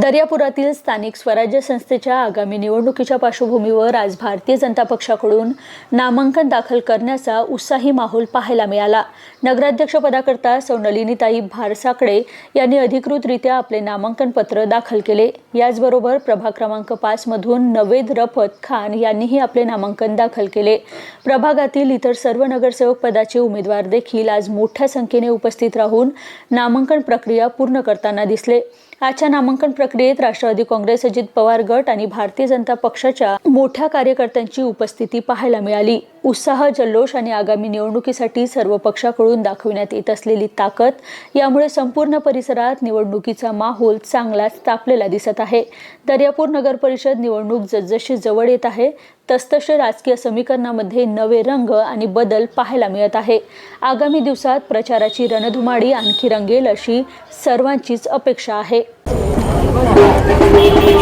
दर्यापुरातील स्थानिक स्वराज्य संस्थेच्या आगामी निवडणुकीच्या पार्श्वभूमीवर आज भारतीय जनता पक्षाकडून नामांकन दाखल करण्याचा उत्साही माहोल पाहायला मिळाला. नगराध्यक्षपदाकरता सौनलिनीताई भारसाकडे यांनी अधिकृतरित्या आपले नामांकन पत्र दाखल केले. याचबरोबर प्रभाग क्रमांक पाचमधून नवेद रफत खान यांनीही आपले नामांकन दाखल केले. प्रभागातील इतर सर्व नगरसेवक पदाचे उमेदवार देखील आज मोठ्या संख्येने उपस्थित राहून नामांकन प्रक्रिया पूर्ण करताना दिसले. आजच्या नामांकन प्रक्रियेत राष्ट्रवादी काँग्रेस अजित पवार गट आणि भारतीय जनता पक्षाच्या मोठ्या कार्यकर्त्यांची उपस्थिती पाहायला मिळाली. उत्साह जल्लोष आणि आगामी निवडणुकीसाठी सर्व पक्षाकडून दाखविण्यात येत असलेली ताकद यामुळे संपूर्ण परिसरात निवडणुकीचा माहोल चांगलाच तापलेला दिसत आहे. दर्यापूर नगर परिषद निवडणूक जसजशी जवळ येत आहे तसतसे राजकीय समीकरणामध्ये नवे रंग आणि बदल पाहायला मिळत आहे. आगामी दिवसात प्रचाराची रणधुमाडी आणखी रंगेल अशी सर्वांचीच अपेक्षा आहे.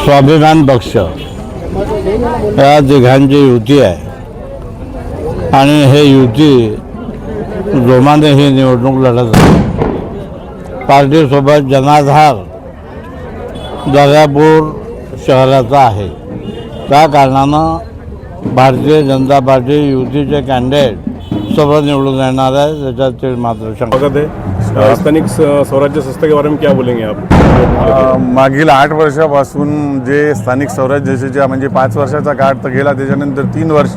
स्वाभिमान पक्ष या तिघांची युती आहे. आणि हे युती जोमाने ही निवडणूक लढत आहे. पार्टीसोबत जनाधार दर्यापूर शहराचा आहे. त्या कारणानं भारतीय जनता पार्टी युतीचे कॅन्डिडेट सर्व निवडून येणार आहे त्याच्यात मात्र स्वागत है स्थानिक स्वराज्य संस्था के बारे में क्या बोलेंगे आप? मागील आठ वर्षापासून जे स्थानिक स्वराज्याच्या म्हणजे पाच वर्षाचा काळ तर गेला त्याच्यानंतर तीन वर्ष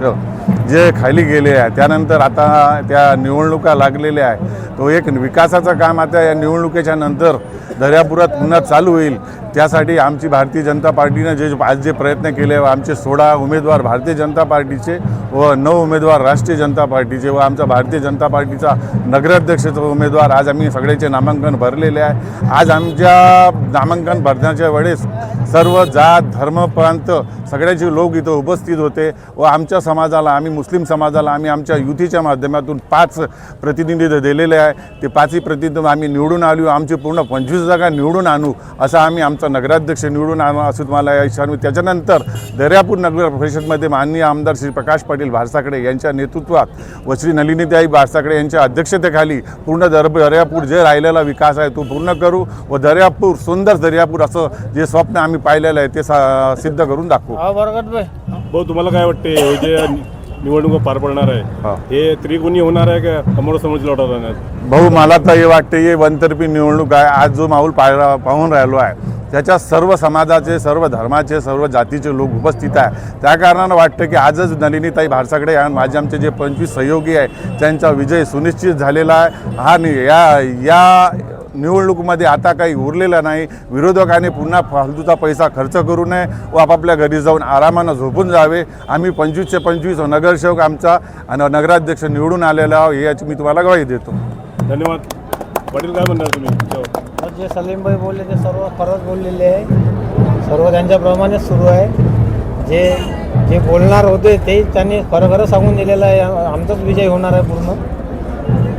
जे खाली गेले आहे त्यानंतर आता त्या निवडणुका लागलेल्या आहे तो एक विकासाचं काम आता या निवडणुकीच्या नंतर दर्यापुरात पुन्हा चालू होईल. त्यासाठी आमची भारतीय जनता पार्टीनं जे आज जे प्रयत्न केले व आमचे सोळा उमेदवार भारतीय जनता पार्टीचे व नऊ उमेदवार राष्ट्रीय जनता पार्टीचे व आमचा भारतीय जनता पार्टीचा नगराध्यक्षाचा उमेदवार. आज आम्ही सगळ्याचे नामांकन भरलेले आहे. आज आमच्या नामांकन भरण्याच्या वेळेस सर्व जात धर्म प्रांत सगळ्याचे लोक इथं उपस्थित होते व आमच्या समाजाला आम्ही मुस्लिम समाजाला आम्ही आमच्या युतीच्या माध्यमातून पाच प्रतिनिधी दिलेले आहे. ते पाचही प्रतिनिधी आम्ही निवडून आलो. आमची पूर्ण पंचवीस जागा निवडून आणू असं आम्ही आमचा नगराध्यक्ष निवडून आणू असं तुम्हाला या इच्छा त्याच्यानंतर दर्यापूर नगर परिषदमध्ये माननीय आमदार श्री प्रकाश पाटील भारसाकडे यांच्या नेतृत्वात व श्री नलिनीताई भारसाकडे यांच्या अध्यक्षतेखाली पूर्ण दर दर्यापूर जे राहिलेला विकास आहे तो पूर्ण करू व दर्यापूर सुंदर दर्यापूर असं जे स्वप्न आम्ही पाहिलेलं आहे ते सिद्ध करून दाखवू भाऊ तुम्हाला काय वाटते हे जे निवडणुका पार पडणार. आहे हे त्रिगुणी होणार आहे का समोरासमोरची लढत होणार आहे? भाऊ मला तर हे वाटते हे वनतर्फी निवडणूक आहे आज जो माहोल पाहायला पाहून राहिलो आहे त्याच्या सर्व समाजाचे सर्व धर्माचे सर्व जातीचे लोक उपस्थित आहे त्या कारणानं वाटतं की आजच नलिनीताई भारसाकडे आणि माझे आमचे जे पंचवीस सहयोगी आहे त्यांचा विजय सुनिश्चित झालेला आहे. हा नि या या निवडणुकीमध्ये आता काही उरलेलं नाही. विरोधकाने पुन्हा फालतूचा पैसा खर्च करू नये व आपापल्या घरी जाऊन आरामानं झोपून जावे. आम्ही पंचवीसचे पंचवीस नगरसेवक आमचा आणि नगराध्यक्ष निवडून आलेला आहो, याची मी तुम्हाला ग्वाही देतो. धन्यवाद. पाटील काय म्हणणार तुम्ही? जे सलीमभाई बोलले ते सर्व खरंच बोललेले आहे. सर्व त्यांच्याप्रमाणेच सुरू आहे. जे जे बोलणार होते ते त्यांनी खरं खरं सांगून दिलेलं आहे. आम- आमचाच विजय होणार आहे पूर्ण.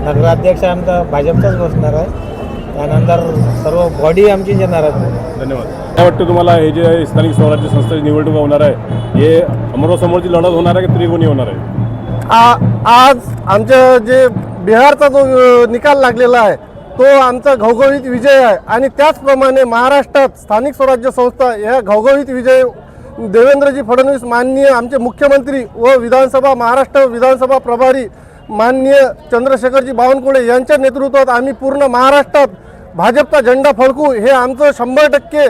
नगराध्यक्ष आमचा भाजपचाच बसणार आहे. त्यानंतर सर्व बॉडी आमचीच येणार आहे. धन्यवाद. काय वाटतं तुम्हाला हे जे स्थानिक स्वराज्य संस्थेची निवडणुका होणार आहे हे समोरासमोरची लढत होणार आहे की त्रिगुणी होणार आहे? आ- आज आमच्या जे बिहारचा जो निकाल लागलेला आहे तो आमचा घवघवीत विजय आहे. आणि त्याचप्रमाणे महाराष्ट्रात स्थानिक स्वराज्य संस्था ह्या घवघवीत विजय देवेंद्रजी फडणवीस माननीय आमचे मुख्यमंत्री व विधानसभा महाराष्ट्र विधानसभा प्रभारी माननीय चंद्रशेखरजी बावनकुळे यांच्या नेतृत्वात आम्ही पूर्ण महाराष्ट्रात भाजपचा झेंडा फडकू. हे आमचं शंभर टक्के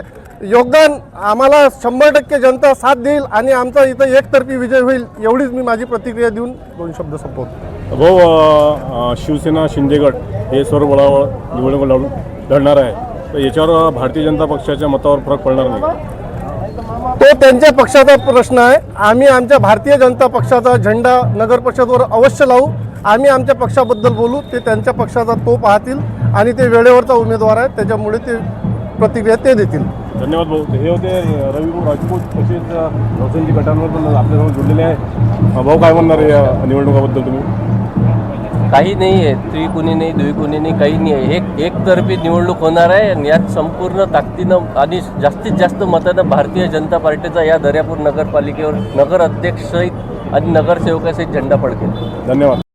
योगदान. आम्हाला शंभर टक्के जनता साथ देईल आणि आमचा इथं एकतर्फी विजय होईल एवढीच मी माझी प्रतिक्रिया देऊन दोन शब्द संपवतो. भाऊ अ, शिवसेना शिंदेगड हे सर्व बळावर निवडणूक लढून लढणार आहे. तर याच्यावर भारतीय जनता पक्षाच्या मतावर फरक पडणार नाही. तो त्यांच्या पक्षाचा प्रश्न आहे. आम्ही आमच्या भारतीय जनता पक्षाचा झेंडा नगर परिषदवर अवश्य लावू. आम्ही आमच्या पक्षाबद्दल बोलू. ते त्यांच्या पक्षाचा तो पाहतील आणि ते वेळेवरचा उमेदवार आहे त्याच्यामुळे ते प्रतिक्रिया ते देतील. धन्यवाद भाऊ. हे होते रवी भाऊ राजपूत तसेच रोशनजी गटांवर पण आपल्यासमोर जोडलेले आहे भाऊ काय म्हणणार या निवडणुकाबद्दल तुम्ही? काही नाही आहे. त्रिकोणी नाही द्विकोणी नाही काही नाही आहे. एक एकतर्फी निवडणूक होणार आहे आणि यात संपूर्ण ताकदीनं आणि जास्तीत जास्त मतानं भारतीय जनता पार्टीचा या दर्यापूर नगरपालिकेवर नगर अध्यक्ष आणि नगरसेवकासहित झेंडा फडकेल. धन्यवाद.